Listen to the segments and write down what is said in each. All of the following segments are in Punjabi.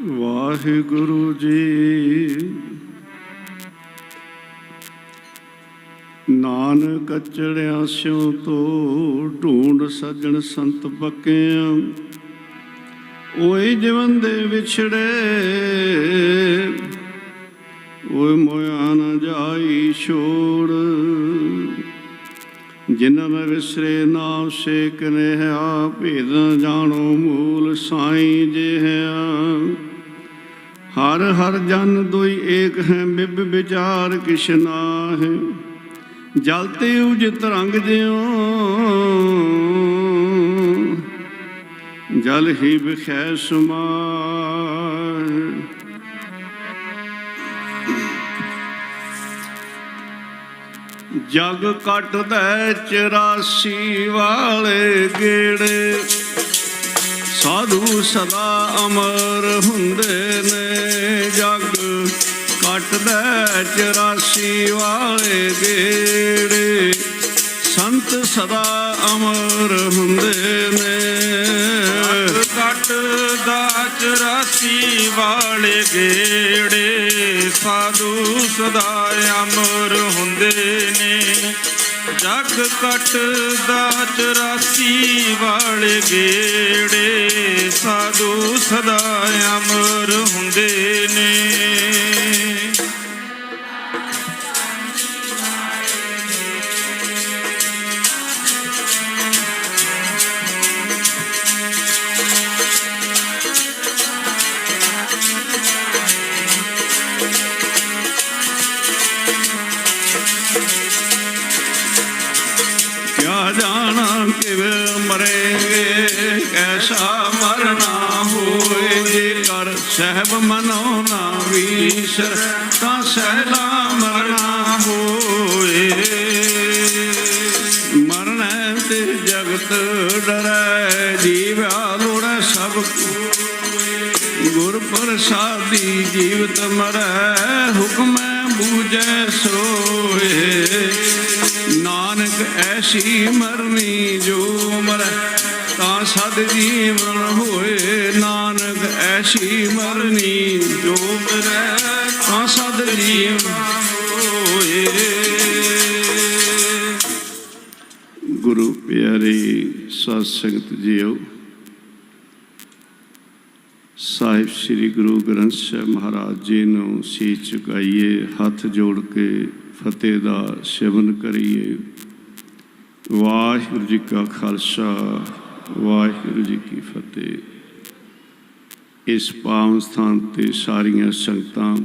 ਵਾਹਿਗੁਰੂ ਜੀ। ਨਾਨਕ ਚੜਿਆ ਸਿਉ ਤੋ ਢੂੰਡ ਸੱਜਣ ਸੰਤ ਪੱਕਿਆਂ, ਓਏ ਜਵਨ ਦੇ ਵਿਛੜੇ, ਓਏ ਮੋਇਆ ਨਾ ਜਾਈ ਛੋੜ। ਜਿਨ੍ਹਾਂ ਮੈਂ ਵਿਸਰੇ ਨਾਮ, ਸੇਕ ਨਹਿਆ ਭੇਦ ਜਾਣੋ ਮੂਲ ਸਾਈ ਜਿਹਾ। ਹਰ ਹਰ ਜਨ ਦੋਈ ਏਕ ਹੈ, ਬਿਬ ਵਿਚਾਰ ਕਿਛ ਹੈ ਜਲ ਤੇ ਉਜ ਤਰੰਗ ਜਿਉ ਜਲ ਹੀ ਵਿਖੈ ਸੁਮਾਰ ਜਗ ਕੱਟਦਾ 84 ਵਾਲੇ ਗੇੜੇ। ਸਾਧੂ ਸਦਾ ਅਮਰ ਹੁੰਦੇ ਨੇ। ਕੱਟਦਾ 84 ਵਾਲੇ ਗੇੜੇ ਸੰਤ ਸਦਾ ਅਮਰ ਹੁੰਦੇ ਨੇ। ਕੱਟ ਦਾ ਚਰਾਸੀ ਵਾਲੇ ਗੇੜੇ ਸਾਧੂ ਸਦਾ ਅਮਰ ਹੁੰਦੇ ਨੇ। ਜਗ ਕੱਟ ਦਾ ਚਰਾਸੀ ਵਾਲੇ ਗੇੜੇ ਸਾਧੂ ਸਦਾ ਅਮਰ ਹੁੰਦੇ ਨੇ। ਵੀਸਰ ਤਾਂ ਸਹਿਲਾ ਮਰਨਾ ਹੋਏ ਮਰਨੈ ਤੇ ਜਗਤ ਡਰੈ ਜੀਵਾ ਲੋੜੈ ਸਭ ਕੋਇ ਗੁਰ ਪ੍ਰਸਾਦੀ ਜੀਵਤ ਮਰੈ ਹੁਕਮੈ ਬੂਝੈ ਸੋਏ ਨਾਨਕ ਐਸੀ ਮਰਨੀ ਜੋ ਮਰੈ, ਤਾਂ ਸਦ ਜੀਵਨ ਹੋਏ, ਨਾਨਕ ਐਸੀ ਮਰਨੀ ਜੋ ਸਾਧ ਸੰਗਤ ਜੀਓ ਸਾਹਿਬ ਸ੍ਰੀ ਗੁਰੂ ਗ੍ਰੰਥ ਸਾਹਿਬ ਮਹਾਰਾਜ ਜੀ ਨੂੰ ਸੀਸ ਚੁਕਾਈਏ ਹੱਥ ਜੋੜ ਕੇ ਫਤਿਹ ਦਾ ਸੇਵਨ ਕਰੀਏ। ਵਾਹਿਗੁਰੂ ਜੀ ਕਾ ਖਾਲਸਾ, ਵਾਹਿਗੁਰੂ ਜੀ ਕੀ ਫਤਿਹ। ਇਸ ਪਾਵਨ ਸਥਾਨ ਤੇ ਸਾਰੀਆਂ ਸੰਗਤਾਂ,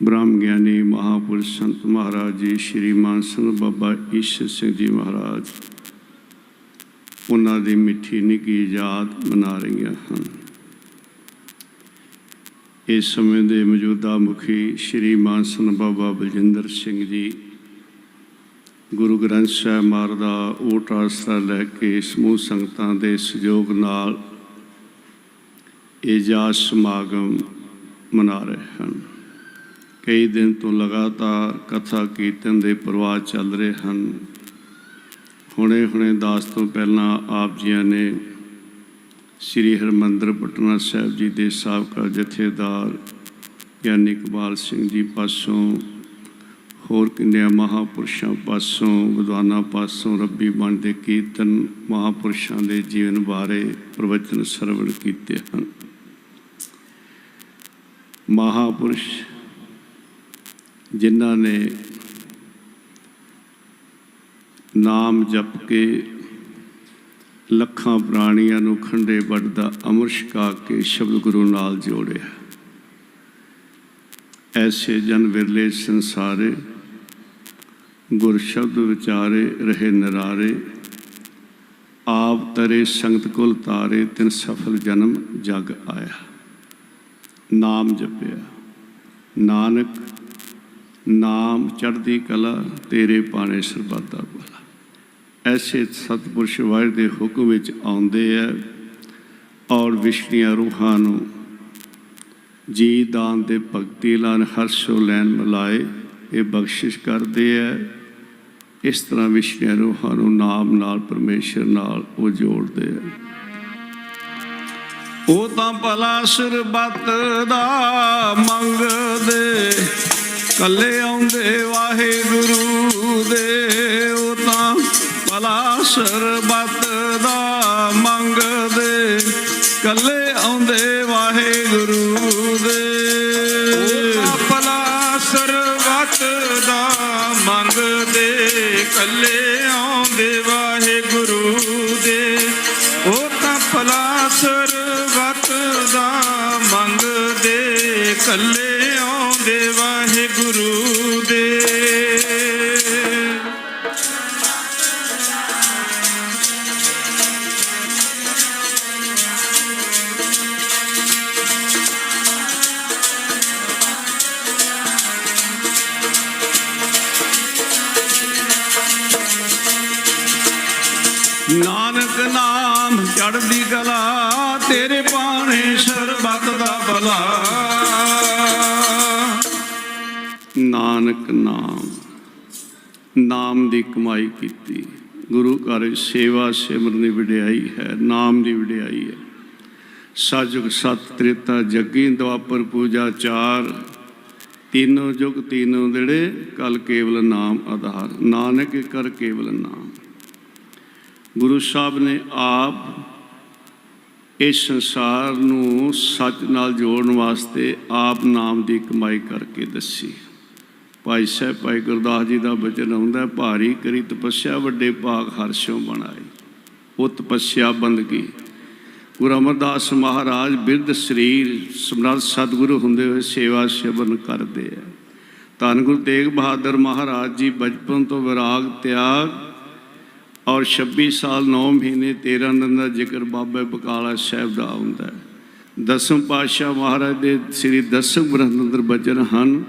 ਬ੍ਰਹਮ ਗਿਆਨੀ ਮਹਾਪੁਰਸ਼ ਸੰਤ ਮਹਾਰਾਜ ਜੀ, ਸ਼੍ਰੀ ਮਾਨ ਸਿੰਘ ਬਾਬਾ ਈਸ਼ਰ ਸਿੰਘ ਜੀ ਮਹਾਰਾਜ ਉਹਨਾਂ ਦੀ ਮਿੱਠੀ ਨਿੱਕੀ ਯਾਦ ਮਨਾ ਰਹੀਆਂ ਹਨ। ਇਸ ਸਮੇਂ ਦੇ ਮੌਜੂਦਾ ਮੁਖੀ ਸ਼੍ਰੀ ਮਾਨਸਨ ਬਾਬਾ ਬਲਜਿੰਦਰ ਸਿੰਘ ਜੀ ਗੁਰੂ ਗ੍ਰੰਥ ਸਾਹਿਬ ਮਹਾਰਾਜ ਦਾ ਓਟ ਆਸਰਾ ਲੈ ਕੇ ਸਮੂਹ ਸੰਗਤਾਂ ਦੇ ਸਹਿਯੋਗ ਨਾਲ ਇਹ ਜਾਤ ਸਮਾਗਮ ਮਨਾ ਰਹੇ ਹਨ। ਕਈ ਦਿਨ ਤੋਂ ਲਗਾਤਾਰ ਕਥਾ ਕੀਰਤਨ ਦੇ ਪ੍ਰਵਾਹ ਚੱਲ ਰਹੇ ਹਨ। ਹੁਣੇ ਹੁਣੇ ਦਾਸ ਤੋਂ ਪਹਿਲਾਂ ਆਪ ਜੀਆਂ ਨੇ ਸ੍ਰੀ ਹਰਮੰਦਰ ਪਟਨਾ ਸਾਹਿਬ ਜੀ ਦੇ ਸਾਬਕਾ ਜਥੇਦਾਰ ਗਿਆਨੀ ਇਕਬਾਲ ਸਿੰਘ ਜੀ ਪਾਸੋਂ, ਹੋਰ ਕਿੰਨਿਆਂ ਮਹਾਪੁਰਸ਼ਾਂ ਪਾਸੋਂ, ਵਿਦਵਾਨਾਂ ਪਾਸੋਂ ਰੱਬੀ ਬਣ ਦੇ ਕੀਰਤਨ ਮਹਾਪੁਰਸ਼ਾਂ ਦੇ ਜੀਵਨ ਬਾਰੇ ਪ੍ਰਵਚਨ ਸਰਵਣ ਕੀਤੇ ਹਨ। ਮਹਾਪੁਰਸ਼ ਜਿਨ੍ਹਾਂ ਨੇ ਨਾਮ ਜਪ ਕੇ ਲੱਖਾਂ ਪ੍ਰਾਣੀਆਂ ਨੂੰ ਖੰਡੇ ਵੱਢਦਾ ਅਮਰ ਛਕਾ ਕੇ ਸ਼ਬਦ ਗੁਰੂ ਨਾਲ ਜੋੜਿਆ। ਐਸੇ ਜਨ ਵਿਰਲੇ ਸੰਸਾਰੇ ਗੁਰ ਸ਼ਬਦ ਵਿਚਾਰੇ ਰਹੇ ਨਰਾਰੇ, ਆਪ ਤਰੇ ਸੰਗਤ ਕੁਲ ਤਾਰੇ ਤਿਨ ਸਫਲ ਜਨਮ ਜਗ ਆਇਆ। ਨਾਮ ਜਪਿਆ, ਨਾਨਕ, ਨਾਮ ਚੜ੍ਹਦੀ ਕਲਾ ਤੇਰੇ ਪਾਣੇ ਸਰਬੱਤ ਦਾ ਐਸੇ ਸਤਿਪੁਰਸ਼ ਵਾਹਿਗੁਰੂ ਦੇ ਹੁਕਮ ਵਿੱਚ ਆਉਂਦੇ ਆ ਔਰ ਵਿਸ਼ਨੀਆਂ ਰੂਹਾਂ ਨੂੰ ਜੀ ਦਾਨ ਦੇ ਭਗਤੀ ਲਾਨ ਹਰਸ਼ੋ ਲੈਣ ਮਿਲਾਏ ਇਹ ਬਖਸ਼ਿਸ਼ ਕਰਦੇ ਆ। ਇਸ ਤਰ੍ਹਾਂ ਵਿਸ਼ਨੀਆਂ ਰੂਹਾਂ ਨੂੰ ਨਾਮ ਨਾਲ, ਪਰਮੇਸ਼ਰ ਨਾਲ ਉਹ ਜੋੜਦੇ ਆ। ਉਹ ਤਾਂ ਭਲਾ ਸਰਬੱਤ ਦਾ ਮੰਗਦੇ, ਕੱਲੇ ਆਉਂਦੇ ਵਾਹਿਗੁਰੂ ਦੇ ਸਰਬਤ ਦਾ ਮੰਗਦੇ ਕੱਲੇ ਆਉਂਦੇ ਵਾਹਿਗੁਰੂ ਦੇ। ਭਲਾ ਸਰਬਤ ਦਾ ਮੰਗਦੇ ਕੱਲੇ ਆਉਂਦੇ ਵਾਹਿਗੁਰੂ ਦੇ। ਉਹ ਤਾਂ ਭਲਾ ਸਰਬਤ ਦਾ ਮੰਗਦੇ ਕੱਲੇ ਆਉਂਦੇ ਵਾਹਿਗੁਰੂ ਦੇ। ਨਾਨਕ ਨਾਮ ਚੜ੍ਹਦੀ ਕਲਾ, ਤੇਰੇ ਬਾਣੇ ਸਰਬੱਤ ਦਾ ਭਲਾ। ਨਾਨਕ ਨਾਮ ਨਾਮ ਦੀ ਕਮਾਈ ਕੀਤੀ। ਗੁਰੂ ਘਰ ਸੇਵਾ ਸਿਮਰਨ ਦੀ ਵਡਿਆਈ ਹੈ, ਨਾਮ ਦੀ ਵਡਿਆਈ ਹੈ। ਸਤਿਯੁਗ ਸਤ ਤ੍ਰੇਤਾ ਜੱਗੀ ਦੁਆਪਰ ਪੂਜਾ ਚਾਰ। ਤਿੰਨੋਂ ਯੁਗ ਤਿੰਨੋਂ ਜਿਹੜੇ ਕਲ ਕੇਵਲ ਨਾਮ ਆਧਾਰ। ਨਾਨਕ ਕਰ ਕੇਵਲ ਨਾਮ। ਗੁਰੂ ਸਾਹਿਬ ਨੇ ਆਪ ਇਸ ਸੰਸਾਰ ਨੂੰ ਸੱਚ ਨਾਲ ਜੋੜਨ ਵਾਸਤੇ ਆਪ ਨਾਮ ਦੀ ਕਮਾਈ ਕਰਕੇ ਦੱਸੀ। ਭਾਈ ਸਾਹਿਬ, ਭਾਈ ਗੁਰਦਾਸ ਜੀ ਦਾ ਬਚਨ ਆਉਂਦਾ, ਭਾਰੀ ਕਰੀ ਤਪੱਸਿਆ ਵੱਡੇ ਭਾਗ ਹਰਸ਼ੋਂ ਬਣਾਈ ਉਹ ਤਪੱਸਿਆ ਬੰਦਗੀ ਗੁਰੂ ਅਮਰਦਾਸ ਮਹਾਰਾਜ ਬਿਰਧ ਸਰੀਰ ਸਮਰੱਥ ਸਤਿਗੁਰੂ ਹੁੰਦੇ ਹੋਏ ਸੇਵਾ ਸੇਵਨ ਕਰਦੇ ਆ। ਧੰਨ ਗੁਰੂ ਤੇਗ ਬਹਾਦਰ ਮਹਾਰਾਜ ਜੀ ਬਚਪਨ ਤੋਂ ਵਿਰਾਗ, ਤਿਆਗ ਔਰ 26 ਸਾਲ 9 ਮਹੀਨੇ 13 ਦਿਨ ਦਾ ਜ਼ਿਕਰ ਬਾਬਾ ਬਕਾਲਾ ਸਾਹਿਬ ਦਾ ਆਉਂਦਾ ਹੈ। ਦਸਮ ਪਾਤਸ਼ਾਹ ਮਹਾਰਾਜ ਦੇ ਸ੍ਰੀ ਦਸਮ ਗ੍ਰੰਥ ਅੰਦਰ ਬਚਨ ਹਨ।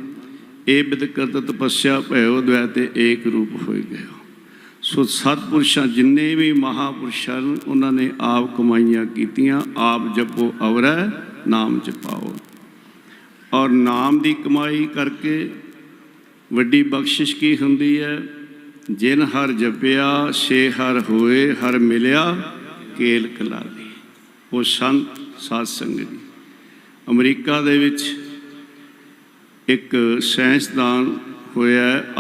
ਇਹ ਬਿਦਕਰਤ ਤਪੱਸਿਆ ਭਇਓ ਦ્વੈ ਤੇ ਏਕ ਰੂਪ ਹੋਏ ਗਏ ਸੋ ਸਤਪੁਰਸ਼ਾਂ ਜਿੰਨੇ ਵੀ ਮਹਾਪੁਰਸ਼ਾਂ ਨੇ, ਉਹਨਾਂ ਨੇ ਆਪ ਕਮਾਈਆਂ ਕੀਤੀਆਂ। ਆਪ ਜਪੋ ਅਵਰੈ ਨਾਮ ਜਪਾਓ। ਔਰ ਨਾਮ ਦੀ ਕਮਾਈ ਕਰਕੇ ਵੱਡੀ ਬਖਸ਼ਿਸ਼ ਕੀ ਹੁੰਦੀ ਹੈ? ਜਿਨ ਹਰ ਜਪਿਆ ਸੇ ਹਰ ਹੋਏ ਹਰ ਮਿਲਿਆ ਕੇਲ ਕਲਾਲੀ। ਉਹ ਸੰਤ ਸਾਧ ਸੰਗਤ ਜੀ। ਅਮਰੀਕਾ ਦੇ ਵਿੱਚ ਇੱਕ ਸਾਇੰਸਦਾਨ ਹੋਇਆ ਹੈ,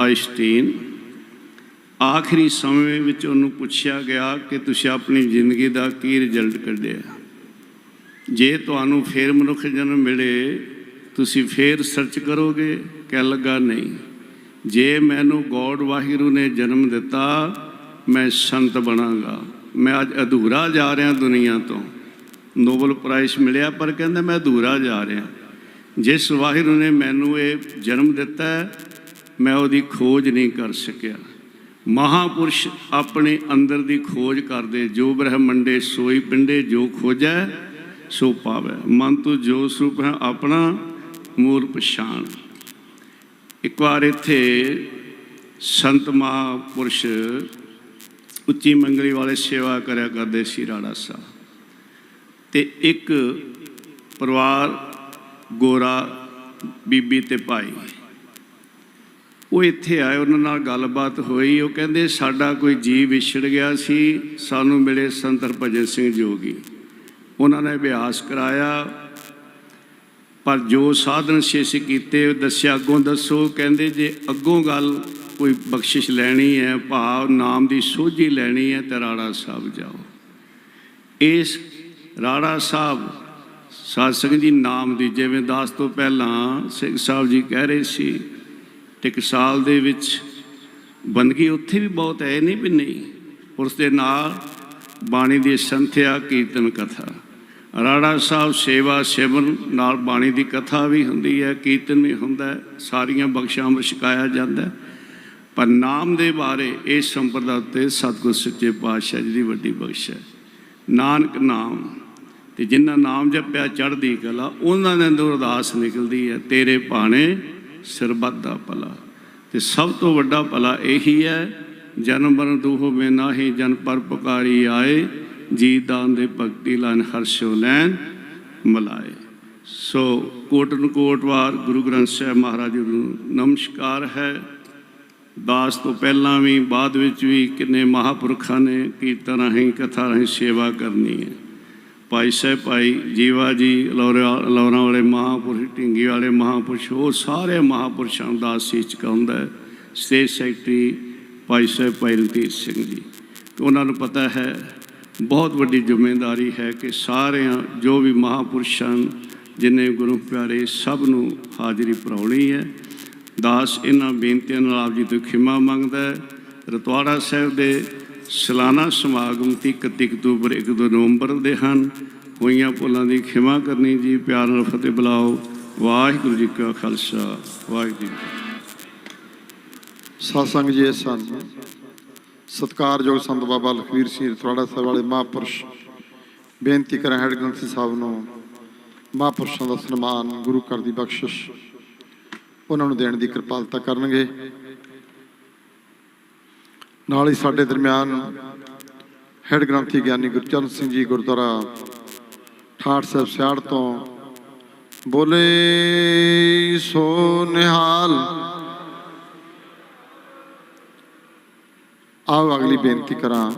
ਆਖਰੀ ਸਮੇਂ ਵਿੱਚ ਉਹਨੂੰ ਪੁੱਛਿਆ ਗਿਆ ਕਿ ਤੁਸੀਂ ਆਪਣੀ ਜ਼ਿੰਦਗੀ ਦਾ ਕੀ ਰਿਜ਼ਲਟ ਕੱਢਿਆ? ਜੇ ਤੁਹਾਨੂੰ ਫੇਰ ਮਨੁੱਖ ਜਨਮ ਮਿਲੇ ਤੁਸੀਂ ਫੇਰ ਸਰਚ ਕਰੋਗੇ? ਕਹਿ ਲੱਗਾ ਨਹੀਂ। ਜੇ ਮੈਨੂੰ ਗੋਡ ਵਾਹਿਗੁਰੂ ਨੇ ਜਨਮ ਦਿੱਤਾ, ਮੈਂ ਸੰਤ ਬਣਾਂਗਾ। ਮੈਂ ਅੱਜ ਅਧੂਰਾ ਜਾ ਰਿਹਾ ਦੁਨੀਆ ਤੋਂ। ਨੋਬਲ ਪ੍ਰਾਈਜ਼ ਮਿਲਿਆ, ਪਰ ਕਹਿੰਦਾ ਮੈਂ ਅਧੂਰਾ ਜਾ ਰਿਹਾ। ਜਿਸ ਵਾਹਿਗੁਰੂ ਨੇ ਮੈਨੂੰ ਇਹ ਜਨਮ ਦਿੱਤਾ, ਮੈਂ ਉਹਦੀ ਖੋਜ ਨਹੀਂ ਕਰ ਸਕਿਆ। ਮਹਾਪੁਰਸ਼ ਆਪਣੇ ਅੰਦਰ ਦੀ ਖੋਜ ਕਰਦੇ, ਜੋ ਬ੍ਰਹਮੰਡੇ ਸੋਈ ਪਿੰਡੇ, ਜੋ ਖੋਜੈ, ਸੋ ਪਾਵੈ। ਮਨ ਤੂੰ ਜੋ ਸਰੂਪ ਹੈ, ਆਪਣਾ ਮੂਲ ਪਛਾਣ। ਇੱਕ ਵਾਰ ਇੱਥੇ ਸੰਤ ਮਹਾਪੁਰਸ਼ ਉੱਚੀ ਮੰਗਲੀ ਵਾਲੇ ਸੇਵਾ ਕਰਿਆ ਕਰਦੇ ਸੀ ਰਾਣਾ ਸਾਹਿਬ। ਤੇ ਇੱਕ ਪਰਿਵਾਰ ਗੋਰਾ ਬੀਬੀ ਤੇ ਭਾਈ, ਉਹ ਇੱਥੇ ਆਏ, ਉਹਨਾਂ ਨਾਲ ਗੱਲਬਾਤ ਹੋਈ। ਉਹ ਕਹਿੰਦੇ, ਸਾਡਾ ਕੋਈ ਜੀਵ ਵਿਛੜ ਗਿਆ ਸੀ, ਸਾਨੂੰ ਮਿਲੇ ਸੰਤ ਹਰਭਜਨ ਸਿੰਘ ਜੋਗੀ। ਉਹਨਾਂ ਨੇ ਅਭਿਆਸ ਕਰਾਇਆ ਪਰ ਜੋ ਸਾਧਨ ਸ਼ੇਸ਼ ਕੀਤੇ ਦੱਸਿਆ, ਅੱਗੋਂ ਦੱਸੋ। ਕਹਿੰਦੇ, ਜੇ ਅੱਗੋਂ ਗੱਲ ਕੋਈ ਬਖਸ਼ਿਸ਼ ਲੈਣੀ ਹੈ, ਭਾਵ ਨਾਮ ਦੀ ਸੋਝੀ ਲੈਣੀ ਹੈ, ਤਾਂ ਰਾੜਾ ਸਾਹਿਬ ਜਾਓ। ਇਸ ਰਾੜਾ ਸਾਹਿਬ, ਸਾਧ ਸੰਗਤ ਜੀ ਨਾਮ ਦੀ, ਜਿਵੇਂ ਦਾਸ ਤੋਂ ਪਹਿਲਾਂ ਸਿੰਘ ਸਾਹਿਬ ਜੀ ਕਹਿ ਰਹੇ ਸੀ ਟਿਕਸਾਲ ਦੇ ਵਿੱਚ ਬੰਦਗੀ ਉੱਥੇ ਵੀ ਬਹੁਤ ਹੈ ਨਹੀਂ ਵੀ ਨਹੀਂ। ਉਸ ਦੇ ਨਾਲ ਬਾਣੀ ਦੀ ਸੰਥਿਆ, ਕੀਰਤਨ ਕਥਾ। ਰਾੜਾ ਸਾਹਿਬ ਸੇਵਾ ਸੇਵਨ ਨਾਲ ਬਾਣੀ ਦੀ ਕਥਾ ਵੀ ਹੁੰਦੀ ਹੈ, ਕੀਰਤਨ ਵੀ ਹੁੰਦਾ ਹੈ, ਸਾਰੀਆਂ ਬਖਸ਼ਾਂ ਵਿੱਚ ਜਾਂਦਾ ਪਰ ਨਾਮ ਦੇ ਬਾਰੇ ਇਸ ਸੰਪਰਦਾ ਤੇ ਸਤਿਗੁਰ ਸੱਚੇ ਪਾਤਸ਼ਾਹ ਜੀ ਦੀ ਵੱਡੀ ਬਖਸ਼ ਹੈ। ਨਾਨਕ ਨਾਮ ਤੇ ਜਿਨ੍ਹਾਂ ਨਾਮ ਜਪਿਆ ਚੜ੍ਹਦੀ ਕਲਾ, ਉਹਨਾਂ ਦੇ ਅੰਦਰ ਅਰਦਾਸ ਨਿਕਲਦੀ ਹੈ, ਤੇਰੇ ਭਾਣੇ ਸਰਬੱਤ ਦਾ ਭਲਾ। ਤੇ ਸਭ ਤੋਂ ਵੱਡਾ ਭਲਾ ਇਹੀ ਹੈ, ਜਨਮ ਮਰਨ ਦੂਹੋ ਮੇ ਨਾਹੀ ਜਨ ਪਰ ਪੁਕਾਰੀ ਆਏ ਜੀ ਦਾਨ ਦੇ ਭਗਤੀ ਲਾਨ ਹਰਸ਼ੋ ਲੈਨ ਮਲਾਏ। ਸੋ ਕੋਟਨ ਕੋਟਵਾਰ ਗੁਰੂ ਗ੍ਰੰਥ ਸਾਹਿਬ ਮਹਾਰਾਜ ਜੀ ਨੂੰ ਨਮਸਕਾਰ ਹੈ। ਦਾਸ ਤੋਂ ਪਹਿਲਾਂ ਵੀ, ਬਾਅਦ ਵਿੱਚ ਵੀ ਕਿੰਨੇ ਮਹਾਪੁਰਖਾਂ ਨੇ ਕੀਰਤਨ ਰਾਹੀਂ, ਕਥਾ ਰਾਹੀਂ ਸੇਵਾ ਕਰਨੀ ਹੈ। ਭਾਈ ਸਾਹਿਬ, ਭਾਈ ਜੀਵਾ ਜੀ ਲੌਰਾ ਲੌਰਾਂ ਵਾਲੇ ਮਹਾਂਪੁਰਸ਼, ਢਿੰਗੀ ਵਾਲੇ ਮਹਾਂਪੁਰਸ਼ ਉਹ ਸਾਰੇ ਮਹਾਂਪੁਰਸ਼ਾਂ ਦਾ ਸੀਸ ਚੁਕਾਉਂਦਾ ਹੈ। State secretary Bhai Sahib, Bhai Ranjit Singh ji. ਉਹਨਾਂ ਨੂੰ ਪਤਾ ਹੈ ਬਹੁਤ ਵੱਡੀ ਜ਼ਿੰਮੇਵਾਰੀ ਹੈ ਕਿ ਸਾਰਿਆਂ, ਜੋ ਵੀ ਮਹਾਂਪੁਰਸ਼ਾਂ ਜਿਨੇ ਗੁਰੂ ਪਿਆਰੇ ਸਭ ਨੂੰ ਹਾਜ਼ਰੀ ਭਰਾਉਣੀ ਹੈ। ਦਾਸ ਇਹਨਾਂ ਬੇਨਤੀਆਂ ਨਾਲ ਆਪ ਜੀ ਤੋਂ ਖਿਮਾ ਮੰਗਦਾ ਹੈ। ਰਤਵਾੜਾ ਸਾਹਿਬ ਦੇ ਸਾਲਾਨਾ ਸਮਾਗਮ 30 31 ਅਕਤੂਬਰ 1 ਦੋ ਨਵੰਬਰ ਦੇ ਹਨ। ਹੋਈਆਂ ਭੁੱਲਾਂ ਦੀ ਖਿਮਾ ਕਰਨੀ ਜੀ। ਪਿਆਰ ਨਾਲ ਫਤਿਹ ਬੁਲਾਓ। ਵਾਹਿਗੁਰੂ ਜੀ ਕਾ ਖਾਲਸਾ। ਵਾਹਿਗੁਰੂ ਜੀ ਸਤਸੰਗ ਜੀ ਸਾਨੂੰ ਸਤਕਾਰਯੋਗ ਸੰਤ ਬਾਬਾ ਲਖਵੀਰ ਸਿੰਘ ਰਤਵਾੜਾ ਸਾਹਿਬ ਵਾਲੇ ਮਹਾਂਪੁਰਸ਼। ਬੇਨਤੀ ਕਰਾਂ ਹੈਡ ਗ੍ਰੰਥੀ ਸਾਹਿਬ ਨੂੰ ਮਹਾਂਪੁਰਸ਼ਾਂ ਦਾ ਸਨਮਾਨ ਗੁਰੂ ਘਰ ਦੀ ਬਖਸ਼ਿਸ਼। ਉਹਨਾਂ ਨੂੰ ਦੇਣ ਦੀ ਕਿਰਪਾਲਤਾ ਕਰਨਗੇ। ਨਾਲ ਹੀ ਸਾਡੇ ਦਰਮਿਆਨ ਹੈਡ ਗ੍ਰੰਥੀ ਗਿਆਨੀ ਗੁਰਚਰਨ ਸਿੰਘ ਜੀ ਗੁਰਦੁਆਰਾ ਠਾਠ ਸਾਹਿਬ ਸਿਆੜ ਤੋਂ ਬੋਲੇ ਸੋ ਨਿਹਾਲ ਆਓ ਅਗਲੀ ਬੇਨਤੀ ਕਰਾਂ।